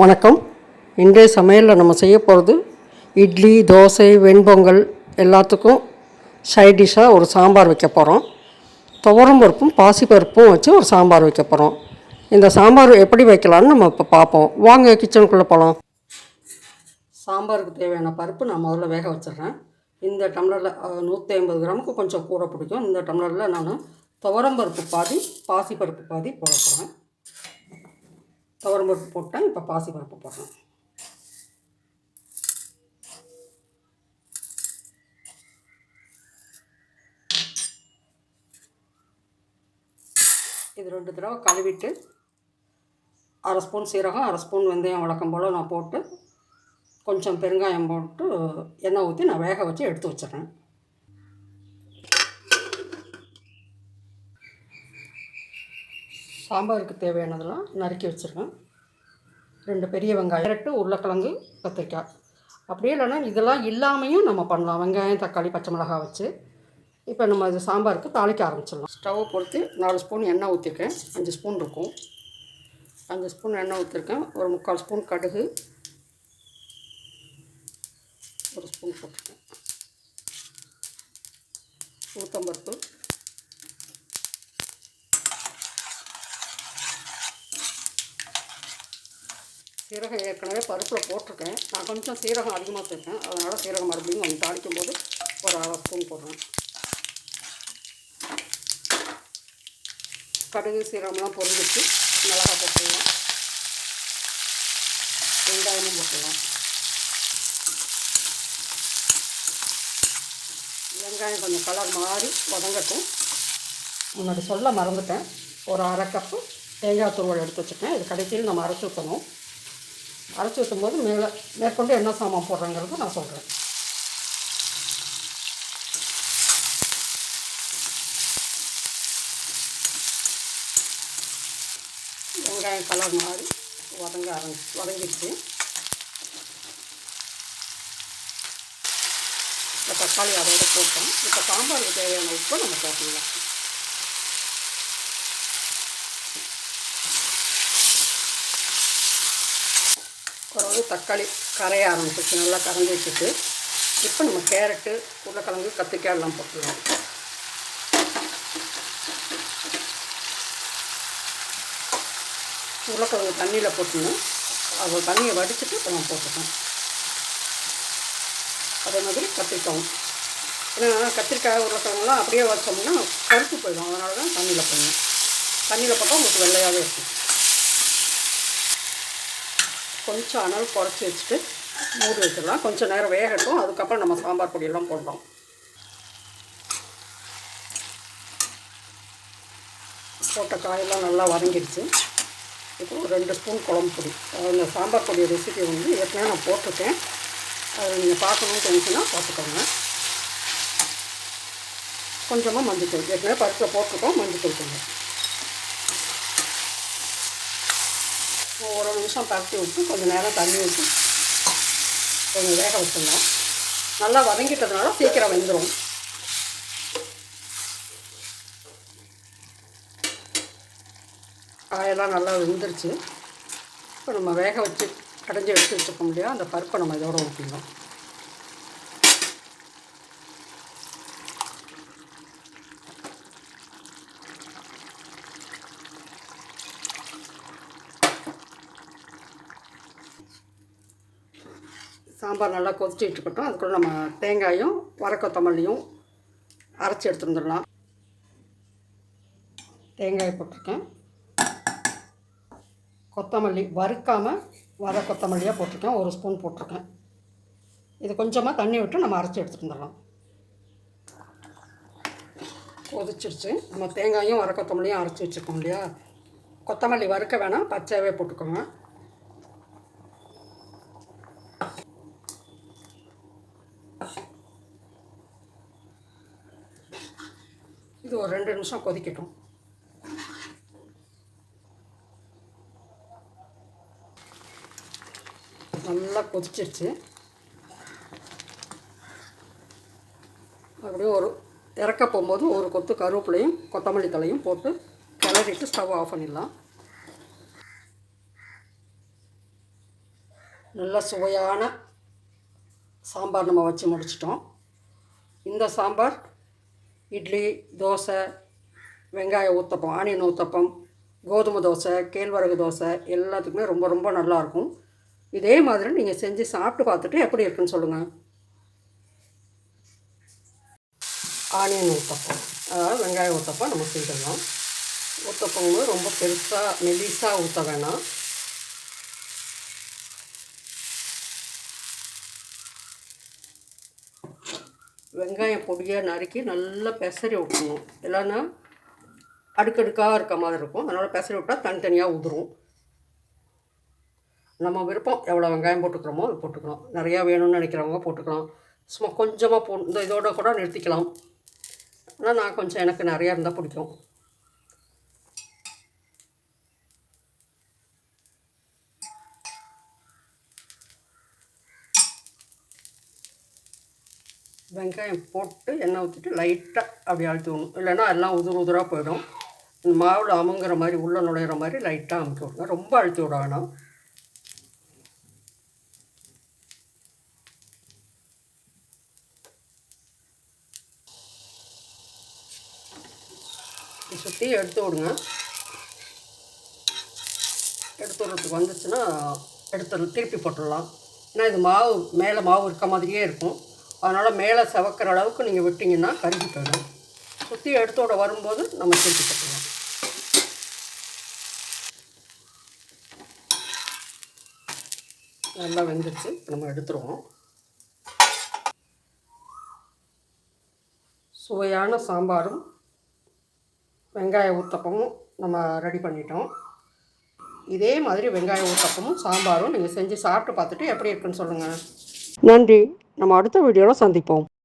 வணக்கம். இன்றைய சமையலில் நம்ம செய்ய போகிறது இட்லி தோசை வெண்பொங்கல் எல்லாத்துக்கும் சைட் டிஷ்ஷாக ஒரு சாம்பார் வைக்க போகிறோம் துவரம் பருப்பும் பாசிப்பருப்பும் வச்சு ஒரு சாம்பார் வைக்க போகிறோம் இந்த சாம்பார் எப்படி வைக்கலாம்னு நம்ம இப்போ பார்ப்போம். வாங்க கிச்சனுக்குள்ளே போகலாம் சாம்பாருக்கு தேவையான பருப்பு நான் முதல்ல வேக வச்சிடுறேன். இந்த டம்ளரில் நூற்றி ஐம்பது கிராமுக்கு கொஞ்சம் கூட பிடிக்கும். இந்த டம்ளரில் நான் துவரம் பருப்பு பாதி பாசிப்பருப்பு பாதி போட போகிறேன் துவரம்பருப்பு போட்டேன் இப்போ பாசிப்பருப்பு போடுறேன் இது ரெண்டு தடவை கழுவிட்டு அரை ஸ்பூன் சீரகம் அரை ஸ்பூன் வெந்தயம் வழக்கம் போல் நான் போட்டு கொஞ்சம் பெருங்காயம் போட்டு எண்ணெய் ஊற்றி நான் வேக வச்சு எடுத்து வச்சிடுறேன். சாம்பாருக்கு தேவையானதெல்லாம் நறுக்கி வச்சுருக்கேன். ரெண்டு பெரிய வெங்காயம் கேரட்டு உருளைக்கிழங்கு கத்திரிக்காய். அப்படியே இல்லைன்னா இதெல்லாம் இல்லாமையும் நம்ம பண்ணலாம். வெங்காயம் தக்காளி பச்சை மிளகாய் வச்சு. இப்போ நம்ம இது சாம்பாருக்கு தாளிக்க ஆரம்பிச்சிடலாம். ஸ்டவ்வை பொறுத்து நாலு ஸ்பூன் எண்ணெய் ஊற்றிருக்கேன். அஞ்சு ஸ்பூன் இருக்கும். அஞ்சு ஸ்பூன் எண்ணெய் ஊற்றிருக்கேன். ஒரு முக்கால் ஸ்பூன் கடுகு. ஒரு ஸ்பூன் போட்டிருக்கேன் ஊத்தம்பருப்பு. சீரகம் ஏற்கனவே பருப்பில் போட்டிருக்கேன். நான் கொஞ்சம் சீரகம் அதிகமாக சேர்ப்பேன். அதனால் சீரகம் மறுபடியும் கொஞ்சம் தாளிக்கும் போது ஒரு அரை ஸ்பூன் போடுறேன். கடுகு சீரகம்லாம் பொரிஞ்சிச்சு மிளகாய் போட்டுடலாம் வெங்காயமும் போட்டுடலாம் வெங்காயம் கொஞ்சம் கலர் மாறி வதங்கட்டும். முன்னாடி சொல்ல மறந்துட்டேன். ஒரு அரை கப்பு தேங்காய் துருவல் எடுத்து வச்சுருக்கேன். இது கடைசியில் நம்ம அரைச்சி ஊற்றணும் அரைச்சி ஊற்றும் போது மேலே மேற்கொண்டு என்ன சாமான் போடுறேங்கிறது நான் சொல்கிறேன் வெங்காயம் கலர் மாதிரி வதங்க ஆரம்பி வதங்கிடுச்சு. இப்போ தக்காளி அதோட போட்டோம். இப்போ சாம்பாருக்கு தேவையான உப்பு நம்ம போட்டுக்கலாம். பிறகு தக்காளி கரைய ஆரம்பிச்சிச்சு நல்லா கரைஞ்சி வச்சுட்டு இப்போ நம்ம கேரட்டு உருளைக்கிழங்கு கத்திரிக்காய் எல்லாம் போட்டுருவோம் உருளைக்கிழங்கு தண்ணியில் போட்டுணும் அது தண்ணியை வடிச்சிட்டு இப்போ நம்ம போட்டுட்டேன் அதே மாதிரி கத்திரிக்காயும் ஏன்னா கத்திரிக்காய் உருளைக்கிழங்குலாம் அப்படியே வச்சோம்னா கருத்து போயிடும். அதனால தான் தண்ணியில் போடணும். தண்ணியில் போட்டால் உங்களுக்கு வெள்ளையாகவே இருக்கும். கொஞ்சம் அனல் குறைச்சி வச்சுட்டு மூடி வச்சிடலாம். கொஞ்சம் நேரம் வேகட்டும். அதுக்கப்புறம் நம்ம சாம்பார் பொடியெல்லாம் போடுறோம் போட்ட காயெல்லாம் நல்லா வதங்கிடுச்சு. இப்போ ரெண்டு ஸ்பூன் குழம்பு பொடி. அந்த சாம்பார் பொடி ரெசிபி வந்து ஏற்கனவே நான் போட்டிருக்கேன். அதை நீங்கள் பார்க்கணும்னு தெரிஞ்சுன்னா பார்த்துக்கோங்க. கொஞ்சமாக மஞ்சள் ஏற்கனவே பருப்பில் போட்டிருக்கோம். மஞ்சள் கொஞ்சம். ஒரு நிமிஷம் பரட்டி விட்டு கொஞ்சம் நேரம் தண்ணி ஊற்றி கொஞ்சம் வேக வச்சிடலாம். நல்லா வதங்கிட்டதுனால சீக்கிரம் வெந்துடும் காயெல்லாம் நல்லா வெந்துருச்சு. இப்போ நம்ம வேக வச்சு கடைஞ்சி எடுத்து வச்சுருக்கோம் இல்லையா அந்த பருப்பை நம்ம இதோட ஊற்றிடலாம் சாம்பார் நல்லா கொதிச்சிட்டு இருக்கட்டும் அதுக்குள்ளே நம்ம தேங்காயும் வரக்கொத்தமல்லியும் அரைச்சி எடுத்துருந்துடலாம். தேங்காய் போட்டிருக்கேன். கொத்தமல்லி வறுக்காமல் வர கொத்தமல்லியாக போட்டிருக்கேன். ஒரு ஸ்பூன் போட்டிருக்கேன். இது கொஞ்சமாக தண்ணி விட்டு நம்ம அரைச்சி எடுத்துகிட்டு வந்துடலாம். கொதிச்சிருச்சு. நம்ம தேங்காயும் வர கொத்தமல்லியும் அரைச்சி வச்சுருக்கோம் இல்லையா? கொத்தமல்லி வறுக்க வேணாம். பச்சையாகவே போட்டுக்கோங்க. இது ஒரு ரெண்டு நிமிஷம் கொதிக்கட்டும். நல்லா கொதிச்சிருச்சு. அப்படியே ஒரு இறக்க போகும்போது ஒரு கொத்து கருவேப்பிலையும் கொத்தமல்லி தலையும் போட்டு கிளறிட்டு ஸ்டவ் ஆஃப் பண்ணிடலாம். நல்ல சுவையான சாம்பார் நம்ம வச்சு முடிச்சிட்டோம். இந்த சாம்பார் இட்லி தோசை வெங்காய ஊத்தப்பம் ஆனியன் ஊத்தப்பம் கோதுமை தோசை கேழ்வரகு தோசை எல்லாத்துக்குமே ரொம்ப ரொம்ப நல்லாயிருக்கும். இதே மாதிரி நீங்கள் செஞ்சு சாப்பிட்டு பார்த்துட்டு எப்படி இருக்குன்னு சொல்லுங்கள் ஆனியன் ஊத்தப்பம். அதாவது வெங்காய ஊத்தப்பம் நம்ம செஞ்சிடலாம் ஊத்தப்பம் ரொம்ப பெருசாக மெலிசாக ஊற்ற வேணாம். வெங்காயம் பொடியாக நறுக்கி நல்லா பெசரி விட்டுணும். இல்லைன்னா அடுக்கடுக்காக இருக்க மாதிரி இருக்கும். அதனால் பெசரி விட்டால் தனித்தனியாக உதிரும். நம்ம விருப்பம் எவ்வளோ வெங்காயம் போட்டுக்கிறோமோ அது போட்டுக்கலாம். நிறையா வேணும்னு நினைக்கிறவங்க போட்டுக்கலாம். சும்மா கொஞ்சமாக போ இந்த இதோட கூட நிறுத்திக்கலாம். ஆனால் நான் கொஞ்சம் எனக்கு நிறையா இருந்தால் பிடிக்கும். வெங்காயம் போட்டு எண்ணெய் ஊற்றிட்டு லைட்டாக அப்படி அழுத்தி விடணும். இல்லைன்னா எல்லாம் உதிர் உதிராக போயிடும். இந்த மாவில் அமுங்குற மாதிரி உள்ளே நுழையிற மாதிரி லைட்டாக அமுக்கி விடுங்க ரொம்ப அழுத்தி விட வேணாம் சுற்றி எடுத்து விடுங்க. எடுத்து விட்றதுக்கு வந்துச்சுன்னா எடுத்து திருப்பி போட்டுடலாம். ஏன்னா இது மாவு மேலே மாவு இருக்க மாதிரியே இருக்கும். அதனால் மேலே செவக்கிற அளவுக்கு நீங்கள் விட்டிங்கன்னா கருகி போயிடும். சுற்றி எடுத்தோட வரும்போது நம்ம திருப்பி கட்டலாம். நல்லா வெந்துருச்சு. நம்ம எடுத்துருவோம். சுவையான சாம்பாரும் வெங்காய ஊத்தப்பமும் நம்ம ரெடி பண்ணிட்டோம். இதே மாதிரி வெங்காய ஊத்தப்பமும் சாம்பாரும் நீங்கள் செஞ்சு சாப்பிட்டு பார்த்துட்டு எப்படி இருக்குன்னு சொல்லுங்கள் நன்றி. நம்ம அடுத்த வீடியோவில் சந்திப்போம்.